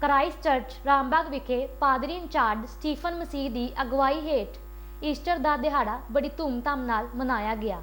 Christ church, Rambagh ਵਿਖੇ ਪਾਦਰੀ incharge Stephen ਮਸੀਹ ਦੀ ਅਗਵਾਈ ਹੇਠ ਈਸਟਰ ਦਾ ਦਿਹਾੜਾ ਬੜੀ ਧੂਮਧਾਮ ਨਾਲ ਮਨਾਇਆ ਗਿਆ।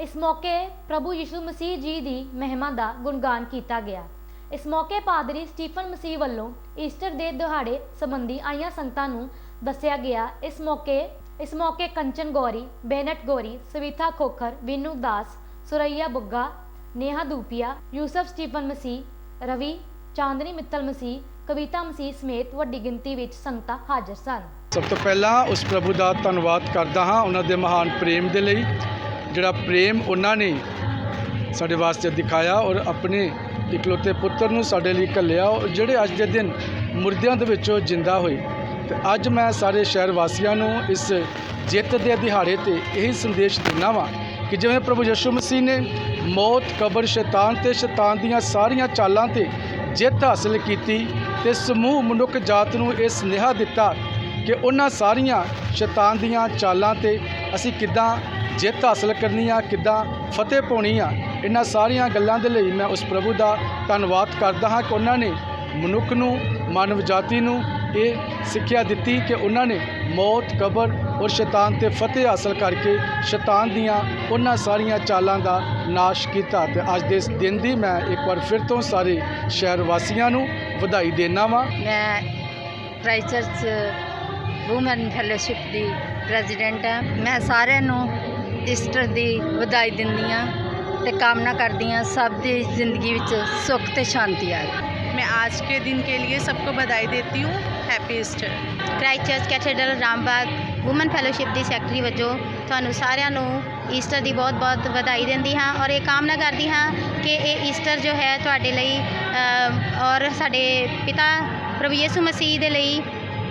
ਇਸ ਮੌਕੇ ਪ੍ਰਭੂ ਯਿਸੂ ਮਸੀਹ ਜੀ ਦੀ ਮਹਿਮਾ ਦਾ ਗੁਣਗਾਨ ਕੀਤਾ ਗਿਆ। ਇਸ ਮੌਕੇ ਪਾਦਰੀ ਸਟੀਫਨ ਮਸੀਹ ਵੱਲੋਂ ਈਸਟਰ ਦੇ ਦਿਹਾੜੇ ਸੰਬੰਧੀ ਆਈਆਂ ਸੰਗਤਾਂ ਨੂੰ ਦੱਸਿਆ ਗਿਆ। ਇਸ ਮੌਕੇ ਇਸ ਮੌਕੇ ਕੰਚਨ ਗੌਰੀ, ਬੇਨਟ ਗੌਰੀ ਸਵਿਤਾ ਖੋਖਰ, ਵਿਨੂ ਦਾਸ, ਸੁਰਈਆ ਬੁੱਗਾ, ਨੇਹਾ ਦੂਪੀਆ, ਯੂਸਫ ਸਟੀਫਨ ਮਸੀਹ, ਰਵੀ, ਚਾਂਦਨੀ ਮਿੱਤਲ ਮਸੀਹ ਕਵਿਤਾ ਮਸੀਹ ਸਮੇਤ ਵੱਡੀ ਗਿਣਤੀ ਵਿੱਚ ਸੰਗਤਾਂ ਹਾਜ਼ਰ ਸਨ। ਸਭ ਤੋਂ ਪਹਿਲਾਂ ਉਸ ਪ੍ਰਭੂ ਦਾ ਧੰਨਵਾਦ ਕਰਦਾ ਹਾਂ ਉਹਨਾਂ ਦੇ ਮਹਾਨ ਪ੍ਰੇਮ ਦੇ ਲਈ, ਜਿਹੜਾ ਪ੍ਰੇਮ ਉਹਨਾਂ ਨੇ ਸਾਡੇ ਵਾਸਤੇ ਦਿਖਾਇਆ ਔਰ ਆਪਣੇ ਇਕਲੌਤੇ ਪੁੱਤਰ ਨੂੰ ਸਾਡੇ ਲਈ ਘੱਲਿਆ ਔਰ ਜਿਹੜੇ ਅੱਜ ਦੇ ਦਿਨ ਮੁਰਦਿਆਂ ਦੇ ਵਿੱਚੋਂ ਜਿੰਦਾ ਹੋਏ। ਤੇ ਅੱਜ ਮੈਂ ਸਾਰੇ ਸ਼ਹਿਰ ਵਾਸੀਆਂ ਨੂੰ ਇਸ ਜਿੱਤ ਦੇ ਦਿਹਾੜੇ ਤੇ ਇਹੀ ਸੰਦੇਸ਼ ਦਿੰਦਾ ਵਾਂ ਕਿ ਜਿਵੇਂ ਪ੍ਰਭੂ ਯਿਸੂ ਮਸੀਹ ਨੇ ਮੌਤ, ਕਬਰ, ਸ਼ੈਤਾਨ ਤੇ ਸ਼ੈਤਾਨ ਦੀਆਂ ਸਾਰੀਆਂ ਚਾਲਾਂ ਤੇ ਜਿੱਤ ਹਾਸਲ ਕੀਤੀ ਤੇ ਸਮੂਹ ਮਨੁੱਖ ਜਾਤ ਨੂੰ ਇਹ ਸੁਨੇਹਾ ਦਿੱਤਾ ਕਿ ਉਹਨਾਂ ਸਾਰੀਆਂ ਸ਼ੈਤਾਨ ਦੀਆਂ ਚਾਲਾਂ ਤੇ ਅਸੀਂ ਕਿੱਦਾਂ ਜਿੱਤ ਹਾਸਲ ਕਰਨੀ ਆ, ਕਿੱਦਾਂ ਫਤਿਹ ਪਾਉਣੀ ਆ, ਇਹਨਾਂ ਸਾਰੀਆਂ ਗੱਲਾਂ ਦੇ ਲਈ ਮੈਂ ਉਸ ਪ੍ਰਭੂ ਦਾ ਧੰਨਵਾਦ ਕਰਦਾ ਹਾਂ ਕਿ ਉਹਨਾਂ ਨੇ ਮਨੁੱਖ ਨੂੰ, ਮਾਨਵ ਜਾਤੀ ਨੂੰ ਇਹ ਸਿੱਖਿਆ ਦਿੱਤੀ ਕਿ ਉਹਨਾਂ ਨੇ ਮੌਤ ਕਬਰ ਔਰ ਸ਼ੈਤਾਨ ਤੇ ਫਤਿਹ ਹਾਸਲ ਕਰਕੇ ਸ਼ੈਤਾਨ ਦੀਆਂ ਉਹਨਾਂ ਸਾਰੀਆਂ ਚਾਲਾਂ ਦਾ ਨਾਸ਼ ਕੀਤਾ ਤੇ ਅੱਜ ਦੇ ਇਸ ਦਿਨ ਦੀ ਮੈਂ ਇੱਕ ਵਾਰ ਫਿਰ ਤੋਂ ਸਾਰੇ ਸ਼ਹਿਰ ਵਾਸੀਆਂ ਨੂੰ ਵਧਾਈ ਦੇਣਾ ਵਾਂ ਮੈਂ ਕ੍ਰਾਈਸਟ ਚਰਚ ਵੂਮਨ ਫੈਲੋਸ਼ਿਪ ਦੀ ਪ੍ਰੈਜ਼ੀਡੈਂਟ ਹਾਂ ਮੈਂ ਸਾਰਿਆਂ ਨੂੰ ਈਸਟਰ ਦੀ ਵਧਾਈ ਦਿੰਦੀ ਹਾਂ ਤੇ ਕਾਮਨਾ ਕਰਦੀ ਹਾਂ ਸਭ ਦੀ ਜ਼ਿੰਦਗੀ ਵਿੱਚ ਸੁੱਖ ਤੇ ਸ਼ਾਂਤੀ ਆਵੇ मैं आज के दिन के लिए सबको बधाई देती हूँ happy Easter Christ Church cathedral Rambagh women fellowship ਦੀ ਸੈਕਟਰੀ ਵਜੋਂ ਤੁਹਾਨੂੰ ਸਾਰਿਆਂ ਨੂੰ ਈਸਟਰ ਦੀ ਬਹੁਤ-ਬਹੁਤ ਵਧਾਈ ਦਿੰਦੀ ਹਾਂ ਔਰ ਇਹ ਕਾਮਨਾ ਕਰਦੀ ਹਾਂ ਕਿ ਇਹ ਈਸਟਰ ਜੋ ਹੈ ਤੁਹਾਡੇ ਲਈ ਔਰ ਸਾਡੇ ਪਿਤਾ ਪ੍ਰਭੂ ਯੀਸੂ ਮਸੀਹ ਦੇ ਲਈ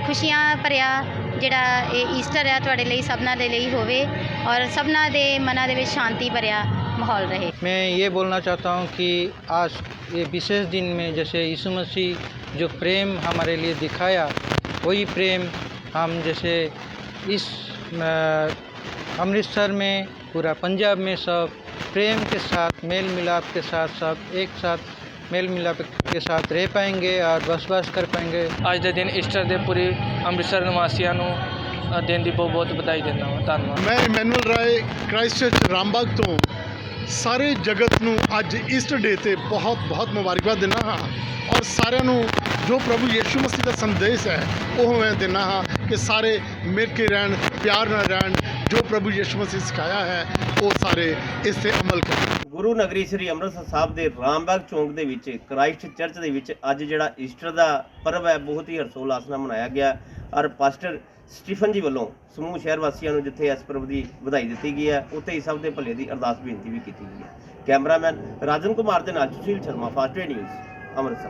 ਖੁਸ਼ੀਆਂ ਭਰਿਆ ਜਿਹੜਾ ਇਹ ਈਸਟਰ ਹੈ ਤੁਹਾਡੇ ਲਈ ਸਭਨਾਂ ਦੇ ਲਈ ਹੋਵੇ ਔਰ ਸਭਨਾਂ ਦੇ ਮਨਾਂ ਦੇ ਵਿੱਚ ਸ਼ਾਂਤੀ ਭਰਿਆ। ਮਾਹੌਲ ਰਹੇ मैं ये बोलना चाहता हूँ कि आज ये विशेष दिन में जैसे यीशु मसीह जो प्रेम हमारे लिए दिखाया वही प्रेम हम जैसे इस अ, अमृतसर में पूरा पंजाब में सब प्रेम के साथ मेल मिलाप के साथ सब एक साथ मेल मिलाप के साथ रह पाएंगे और बसवास कर पाएंगे ਅੱਜ ਦੇ ਦਿਨ ਈਸਟਰ ਦੇ ਪੂਰੇ ਅੰਮ੍ਰਿਤਸਰ ਨਿਵਾਸੀਆਂ ਨੂੰ ਅ, ਦਿਨ ਦੀ ਬਹੁਤ ਬਹੁਤ ਵਧਾਈ ਦਿੰਦਾ ਹਾਂ ਧੰਨਵਾਦ ਮੈਂ Emmanuel Rai Christ Church Rambagh ਤੋਂ ਸਾਰੇ ਜਗਤ ਨੂੰ ਅੱਜ ਈਸਟਰ ਡੇ ਤੇ ਬਹੁਤ ਬਹੁਤ ਮੁਬਾਰਕਬਾਦ ਦਿੰਦਾ ਹਾਂ ਔਰ ਸਾਰਿਆਂ ਨੂੰ ਜੋ ਪ੍ਰਭੂ ਯਿਸੂ ਮਸੀਹ ਦਾ ਸੰਦੇਸ਼ ਹੈ, ਉਹ ਮੈਂ ਦਿੰਦਾ ਹਾਂ ਕਿ ਸਾਰੇ ਮਿਲ ਕੇ ਰਹਿਣ, ਪਿਆਰ ਨਾਲ ਰਹਿਣ, ਜੋ ਪ੍ਰਭੂ ਯਿਸੂ ਮਸੀਹ ਸਿਖਾਇਆ ਹੈ, ਉਹ ਸਾਰੇ ਇਸ ਤੇ ਅਮਲ ਕਰਨ ਗੁਰੂ ਨਗਰੀ ਸ੍ਰੀ ਅੰਮ੍ਰਿਤਸਰ ਸਾਹਿਬ ਦੇ ਰਾਮਬਾਗ ਚੌਂਕ ਦੇ ਵਿੱਚ, ਕ੍ਰਾਈਸਟ ਚਰਚ ਦੇ ਵਿੱਚ ਅੱਜ ਜਿਹੜਾ ਈਸਟਰ ਦਾ ਪਰਵ ਹੈ, ਬਹੁਤ ਹੀ ਹਰਸ਼ੋਲਾਸ ਨਾਲ ਮਨਾਇਆ ਗਿਆ। ਔਰ ਪਾਸਟਰ ਸਟੀਫਨ ਜੀ ਵੱਲੋਂ ਸਮੂਹ ਸ਼ਹਿਰ ਵਾਸੀਆਂ ਨੂੰ ਜਿੱਥੇ ਇਸ ਪਰਬ ਦੀ ਵਧਾਈ ਦਿੱਤੀ ਗਈ ਹੈ, ਉੱਥੇ ਹੀ ਸਭ ਦੇ ਭਲੇ ਦੀ ਅਰਦਾਸ ਬੇਨਤੀ ਵੀ ਕੀਤੀ ਗਈ ਹੈ। ਕੈਮਰਾਮੈਨ ਰਾਜਨ ਕੁਮਾਰ ਦੇ ਨਾਲ ਸੁਸ਼ੀਲ ਸ਼ਰਮਾ, ਫਾਸਟ ਨਿਊਜ਼, ਅੰਮ੍ਰਿਤਸਰ।